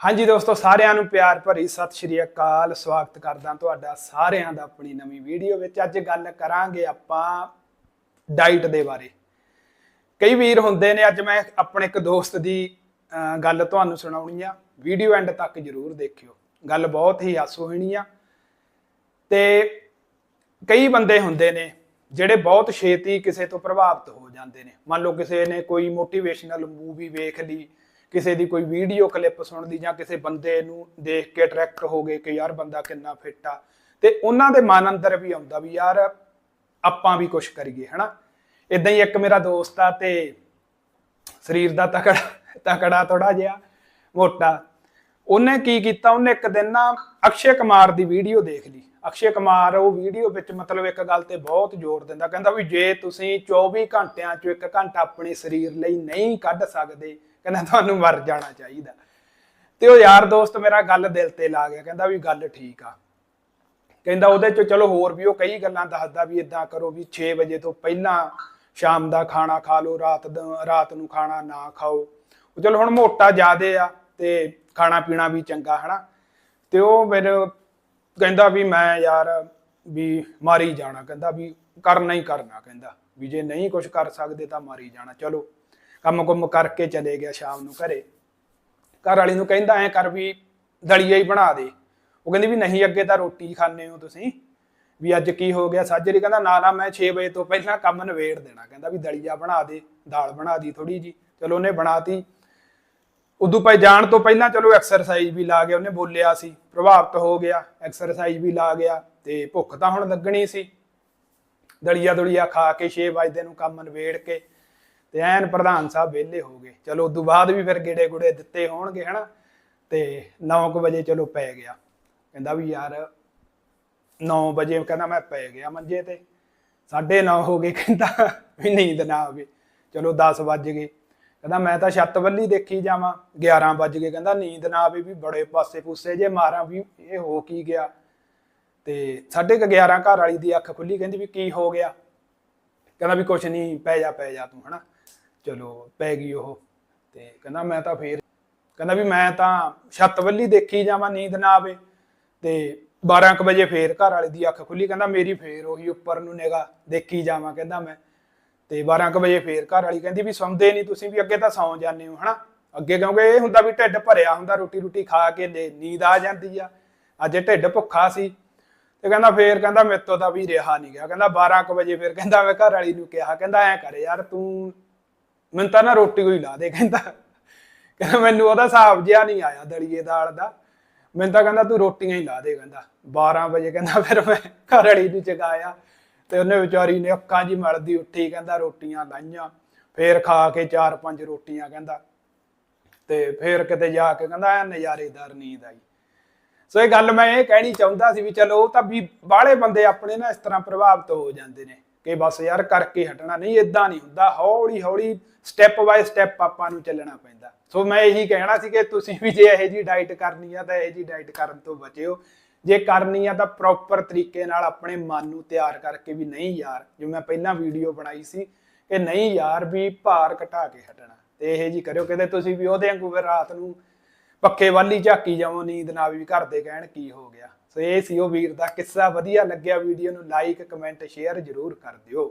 ਹਾਂਜੀ ਦੋਸਤੋ, ਸਾਰਿਆਂ ਨੂੰ ਪਿਆਰ ਭਰੀ ਸਤਿ ਸ਼੍ਰੀ ਅਕਾਲ। ਸਵਾਗਤ ਕਰਦਾ ਤੁਹਾਡਾ ਸਾਰਿਆਂ ਦਾ ਆਪਣੀ ਨਵੀਂ ਵੀਡੀਓ ਵਿੱਚ। ਅੱਜ ਗੱਲ ਕਰਾਂਗੇ ਆਪਾਂ ਡਾਈਟ ਦੇ ਬਾਰੇ। ਕਈ ਵੀਰ ਹੁੰਦੇ ਨੇ, ਅੱਜ ਮੈਂ ਆਪਣੇ ਇੱਕ ਦੋਸਤ ਦੀ ਗੱਲ ਤੁਹਾਨੂੰ ਸੁਣਾਉਣੀ ਆ। ਵੀਡੀਓ ਐਂਡ ਤੱਕ ਜਰੂਰ ਦੇਖਿਓ। ਗੱਲ ਬਹੁਤ ਹੀ ਹਾਸੋਹੀਣੀ ਆ। ਤੇ ਕਈ ਬੰਦੇ ਹੁੰਦੇ ਨੇ, ਜਿਹੜੇ ਬਹੁਤ ਛੇਤੀ ਕਿਸੇ ਤੋਂ ਪ੍ਰਭਾਵਿਤ ਹੋ ਜਾਂਦੇ ਨੇ। ਮੰਨ ਲਓ ਕਿਸੇ ਨੇ ਕੋਈ ਮੋਟੀਵੇਸ਼ਨਲ ਮੂਵੀ ਵੇਖ ਲਈ ਕਿਸੇ ਦੀ ਕੋਈ ਵੀਡੀਓ ਕਲਿੱਪ ਸੁਣਦੀ ਜਾਂ ਕਿਸੇ ਬੰਦੇ ਨੂੰ ਦੇਖ ਕੇ ਅਟਰੈਕਟ ਹੋ ਗਏ ਕਿ ਯਾਰ ਬੰਦਾ ਕਿੰਨਾ ਫਿੱਟ ਆ, ਤੇ ਉਹਨਾਂ ਦੇ ਮਨ ਅੰਦਰ ਵੀ ਆਉਂਦਾ ਵੀ ਯਾਰ ਆਪਾਂ ਵੀ ਕੁਝ ਕਰੀਏ, ਹਨਾ? ਇਦਾਂ ਹੀ ਇੱਕ ਮੇਰਾ ਦੋਸਤ ਆ ਤੇ ਸਰੀਰ ਦਾ ਤਕੜਾ ਤਕੜਾ ਥੋੜਾ ਜਿਹਾ ਮੋਟਾ। ਉਹਨੇ ਕੀ ਕੀਤਾ, ਉਹਨੇ ਇੱਕ ਦਿਨ ਨਾ ਅਕਸ਼ੇ ਕੁਮਾਰ ਦੀ ਵੀਡੀਓ ਦੇਖ ਲਈ। ਅਕਸ਼ੇ ਕੁਮਾਰ ਉਹ ਵੀਡੀਓ ਵਿੱਚ ਮਤਲਬ ਇੱਕ ਗੱਲ ਤੇ ਬਹੁਤ ਜ਼ੋਰ ਦਿੰਦਾ, ਕਹਿੰਦਾ ਵੀ ਜੇ ਤੁਸੀਂ 24 ਘੰਟਿਆਂ ਚੋਂ ਇੱਕ ਘੰਟਾ ਆਪਣੇ ਸਰੀਰ ਲਈ ਨਹੀਂ ਕੱਢ ਸਕਦੇ ਕਹਿੰਦਾ ਤੁਹਾਨੂੰ ਮਰ ਜਾਣਾ ਚਾਹੀਦਾ। ਤੇ ਉਹ ਯਾਰ ਦੋਸਤ ਮੇਰਾ ਗੱਲ ਦਿਲ ਤੇ ਲਾ ਗਿਆ, ਕਹਿੰਦਾ ਵੀ ਗੱਲ ਠੀਕ ਆ। ਕਹਿੰਦਾ ਉਹਦੇ ਚ ਚਲੋ ਹੋਰ ਵੀ ਉਹ ਕਈ ਗੱਲਾਂ ਦੱਸਦਾ ਵੀ ਇਦਾਂ ਕਰੋ ਵੀ 6 ਵਜੇ ਤੋਂ ਪਹਿਲਾਂ ਸ਼ਾਮ ਦਾ ਖਾਣਾ ਖਾ ਲਓ, ਰਾਤ ਰਾਤ ਨੂੰ ਖਾਣਾ ਨਾ ਖਾਓ। ਉਹ ਚਲੋ ਹੁਣ ਮੋਟਾ ਜ਼ਿਆਦੇ ਆ ਤੇ ਖਾਣਾ ਪੀਣਾ ਵੀ ਚੰਗਾ, ਹਨਾ। ਤੇ ਉਹ ਫਿਰ ਕਹਿੰਦਾ ਵੀ ਮੈਂ ਯਾਰ ਵੀ ਮਾਰੀ ਜਾਣਾ, ਕਹਿੰਦਾ ਵੀ ਕਰਨਾ ਹੀ ਕਰਨਾ, ਕਹਿੰਦਾ ਵੀ ਜੇ ਨਹੀਂ ਕੁਝ ਕਰ ਸਕਦੇ ਤਾਂ ਮਾਰੀ ਜਾਣਾ, ਚਲੋ। ਕੰਮ ਕੁੰਮ ਕਰਕੇ ਚਲੇ ਗਿਆ ਸ਼ਾਮ ਨੂੰ ਘਰੇ। ਘਰ ਵਾਲੀ ਨੂੰ ਕਹਿੰਦਾ ਐ ਕਰ ਵੀ ਦਲੀਆ ਹੀ ਬਣਾ ਦੇ। ਉਹ ਕਹਿੰਦੀ ਵੀ ਨਹੀਂ, ਅੱਗੇ ਤਾਂ ਰੋਟੀ ਖਾਣੇ ਹੋ ਤੁਸੀਂ। ਵੀ ਅੱਜ ਕੀ ਹੋ ਗਿਆ? ਸਾਜਰੀ ਕਹਿੰਦਾ, ਨਾ ਨਾ, ਮੈਂ 6 ਵਜੇ ਤੋਂ ਪਹਿਲਾਂ ਕੰਮ ਨਵੇੜ ਦੇਣਾ। ਕਹਿੰਦਾ ਵੀ ਦਲੀਆ ਬਣਾ ਦੇ, ਦਾਲ ਬਣਾ ਦੀ ਥੋੜੀ ਜੀ ਚਲੋ ਉਹਨੇ ਬਣਾਤੀ। ਉਦੋਂ ਪਏ ਜਾਣ ਤੋਂ ਪਹਿਲਾਂ ਚਲੋ ਐਕਸਰਸਾਈਜ਼ ਵੀ ਲਾ ਗਿਆ। ਉਹਨੇ ਬੋਲਿਆ ਸੀ, ਪ੍ਰਭਾਵਿਤ ਹੋ ਗਿਆ ਐਕਸਰਸਾਈਜ਼ ਵੀ ਲਾ ਗਿਆ ਤੇ ਭੁੱਖ ਤਾਂ ਹੁਣ ਲੱਗਣੀ ਸੀ। ਦਲੀਆ ਦੁਲੀਆ ਖਾ ਕੇ 6 ਵਜੇ ਨੂੰ ਕੰਮ ਨਵੇੜ ਕੇ ਤੇ ਐਨ ਪ੍ਰਧਾਨ ਸਾਹਿਬ ਵਿਹਲੇ ਹੋ ਗਏ। ਚਲੋ, ਉਦੋਂ ਬਾਅਦ ਵੀ ਫਿਰ ਗੇੜੇ ਗੁੜੇ ਦਿੱਤੇ ਹੋਣਗੇ, ਹਨਾ? ਤੇ 9:00 ਵਜੇ ਚਲੋ ਪੈ ਗਿਆ। ਕਹਿੰਦਾ ਵੀ ਯਾਰ 9 ਵਜੇ ਕਹਿੰਦਾ ਮੈਂ ਪੈ ਗਿਆ ਮੰਜੇ ਤੇ। 9:30 ਹੋ ਗਏ, ਕਹਿੰਦਾ ਵੀ ਨੀਂਦ ਨਾ ਆਵੇ। ਚਲੋ 10 ਵੱਜ ਗਏ। ਕਹਿੰਦਾ ਮੈਂ ਤਾਂ ਛੱਤ ਵੱਲੀ ਦੇਖੀ ਜਾਵਾਂ। 11 ਵੱਜ ਗਏ, ਕਹਿੰਦਾ ਨੀਂਦ ਨਾ ਆਵੇ ਵੀ ਬੜੇ ਪਾਸੇ ਪੂਸੇ ਜੇ ਮਾਰਾਂ ਵੀ ਇਹ ਹੋ ਕੀ ਗਿਆ। ਤੇ 11:30 ਘਰ ਵਾਲੀ ਦੀ ਅੱਖ ਖੁੱਲੀ, ਕਹਿੰਦੀ ਵੀ ਕੀ ਹੋ ਗਿਆ? ਕਹਿੰਦਾ ਵੀ ਕੁਛ ਨਹੀਂ ਪੈ ਜਾ ਪੈ ਜਾ ਤੂੰ, ਹਨਾ? ਚਲੋ ਪੈ ਗਈ ਉਹ। ਤੇ ਕਹਿੰਦਾ ਮੈਂ ਤਾਂ ਫੇਰ, ਕਹਿੰਦਾ ਵੀ ਮੈਂ ਤਾਂ ਛੱਤ ਵੱਲੀ ਦੇਖੀ ਜਾਵਾਂ, ਨੀਂਦ ਨਾ ਆਵੇ। ਤੇ 12 ਕੁ ਵਜੇ ਫੇਰ ਘਰ ਵਾਲੇ ਦੀ ਅੱਖ ਖੁੱਲੀ, ਕਹਿੰਦਾ ਮੇਰੀ ਫੇਰ ਉਹੀ ਉੱਪਰ ਨੂੰ ਨਿਗਾ ਦੇਖੀ ਜਾਵਾਂ, ਕਹਿੰਦਾ ਮੈਂ। ਤੇ 12 ਕੁ ਵਜੇ ਫੇਰ ਘਰ ਵਾਲੀ ਕਹਿੰਦੀ ਵੀ ਸੌਂਦੇ ਨਹੀਂ ਤੁਸੀਂ ਵੀ ਅੱਗੇ ਤਾਂ ਸੌਂ ਜਾਂਦੇ ਹੋ, ਹਨਾ? ਅੱਗੇ ਕਿਉਂਕਿ ਇਹ ਹੁੰਦਾ ਵੀ ਢਿੱਡ ਭਰਿਆ ਹੁੰਦਾ ਰੋਟੀ ਰੋਟੀ ਖਾ ਕੇ ਨੀ- ਨੀਂਦ ਆ ਜਾਂਦੀ ਆ। ਅੱਜ ਢਿੱਡ ਭੁੱਖਾ ਸੀ। ਤੇ ਕਹਿੰਦਾ ਫੇਰ ਕਹਿੰਦਾ ਮੇਰੇ ਤੋਂ ਤਾਂ ਵੀ ਰਿਹਾ ਨਹੀਂ ਗਿਆ। ਕਹਿੰਦਾ 12 ਕੁ ਵਜੇ ਫੇਰ ਕਹਿੰਦਾ ਮੈਂ ਘਰ ਵਾਲੀ ਨੂੰ ਕਿਹਾ, ਕਹਿੰਦਾ ਐ ਕਰ ਯਾਰ ਤੂੰ ਮੈਨੂੰ ਤਾਂ ਨਾ ਰੋਟੀ ਕੋਈ ਲਾ ਦੇ, ਕਹਿੰਦਾ। ਕਹਿੰਦਾ, ਮੈਨੂੰ ਉਹਦਾ ਹਿਸਾਬ ਜਿਆ ਨਹੀਂ ਆਇਆ ਦਲੀਏ ਦਾਲ ਦਾ। ਮੈਨੂੰ ਤਾਂ ਕਹਿੰਦਾ, ਤੂੰ ਰੋਟੀਆਂ ਹੀ ਲਾ ਦੇ, ਕਹਿੰਦਾ। 12 ਵਜੇ, ਕਹਿੰਦਾ, ਫਿਰ ਮੈਂ ਘਰ ਵਾਲੀ ਨੂੰ ਜਗਾਇਆ ਤੇ ਉਹਨੇ ਵਿਚਾਰੀ ਨੇ ਅੱਖਾਂ ਜੀ ਮਲਦੀ ਉੱਠੀ, ਕਹਿੰਦਾ, ਰੋਟੀਆਂ ਲਾਈਆਂ। ਫੇਰ ਖਾ ਕੇ ਚਾਰ ਪੰਜ ਰੋਟੀਆਂ, ਕਹਿੰਦਾ। ਤੇ ਫੇਰ ਕਿਤੇ ਜਾ ਕੇ, ਕਹਿੰਦਾ, ਐ ਨਜ਼ਾਰੇਦਾਰ ਨੀਂਦ ਆਈ। ਸੋ ਇਹ ਗੱਲ ਮੈਂ ਇਹ ਕਹਿਣੀ ਚਾਹੁੰਦਾ ਸੀ ਵੀ ਚਲੋ, ਉਹ ਤਾਂ ਵੀ ਬਾਹਲੇ ਬੰਦੇ ਆਪਣੇ ਨਾ ਇਸ ਤਰ੍ਹਾਂ ਪ੍ਰਭਾਵਿਤ ਹੋ ਜਾਂਦੇ ਨੇ। ਕਿ ਬਸ ਯਾਰ ਕਰਕੇ ਹਟਣਾ ਨਹੀਂ ਇਦਾਂ ਨਹੀਂ ਹੁੰਦਾ। ਹੌਲੀ ਹੌਲੀ ਸਟੈਪ ਬਾਏ ਸਟੈਪ ਆਪਾਂ ਨੂੰ ਚੱਲਣਾ ਪੈਂਦਾ। ਸੋ ਮੈਂ ਇਹੀ ਕਹਿਣਾ ਸੀ ਕਿ ਤੁਸੀਂ ਵੀ ਜੇ ਇਹੋ ਜੀ ਡਾਈਟ ਕਰਨੀ ਆ ਤਾਂ ਇਹੋ ਜੀ ਡਾਈਟ ਕਰਨ ਤੋਂ ਬਚਿਓ। ਜੇ ਕਰਨੀ ਆ ਤਾਂ ਪ੍ਰੋਪਰ ਤਰੀਕੇ ਨਾਲ ਆਪਣੇ ਮਨ ਨੂੰ ਤਿਆਰ ਕਰਕੇ ਵੀ ਨਹੀਂ ਯਾਰ, ਜੋ ਮੈਂ ਪਹਿਲਾਂ ਵੀਡੀਓ ਬਣਾਈ ਸੀ ਕਿ ਨਹੀਂ ਯਾਰ ਵੀ ਭਾਰ ਘਟਾ ਕੇ ਹਟਣਾ। ਤੇ ਇਹੋ ਜੀ ਕਰਿਓ, ਕਿਤੇ ਤੁਸੀਂ ਵੀ ਉਹਦੇ ਵਾਂਗੂ ਫਿਰ ਰਾਤ ਨੂੰ ਪੱਖੇ ਵਾਲੀ ਝਾਕੀ ਜਾਵੋ, ਨੀਂਦ ਨਾ ਵੀ ਘਰ ਦੇ ਕਹਿਣ ਕੀ ਹੋ ਗਿਆ। ਸੋ ਇਹ ਸੀ ਉਹ ਵੀਰ ਦਾ ਕਿੱਸਾ। ਵਧੀਆ ਲੱਗਿਆ ਵੀਡੀਓ ਨੂੰ ਲਾਈਕ ਕਮੈਂਟ ਸ਼ੇਅਰ ਜ਼ਰੂਰ ਕਰ ਦਿਓ।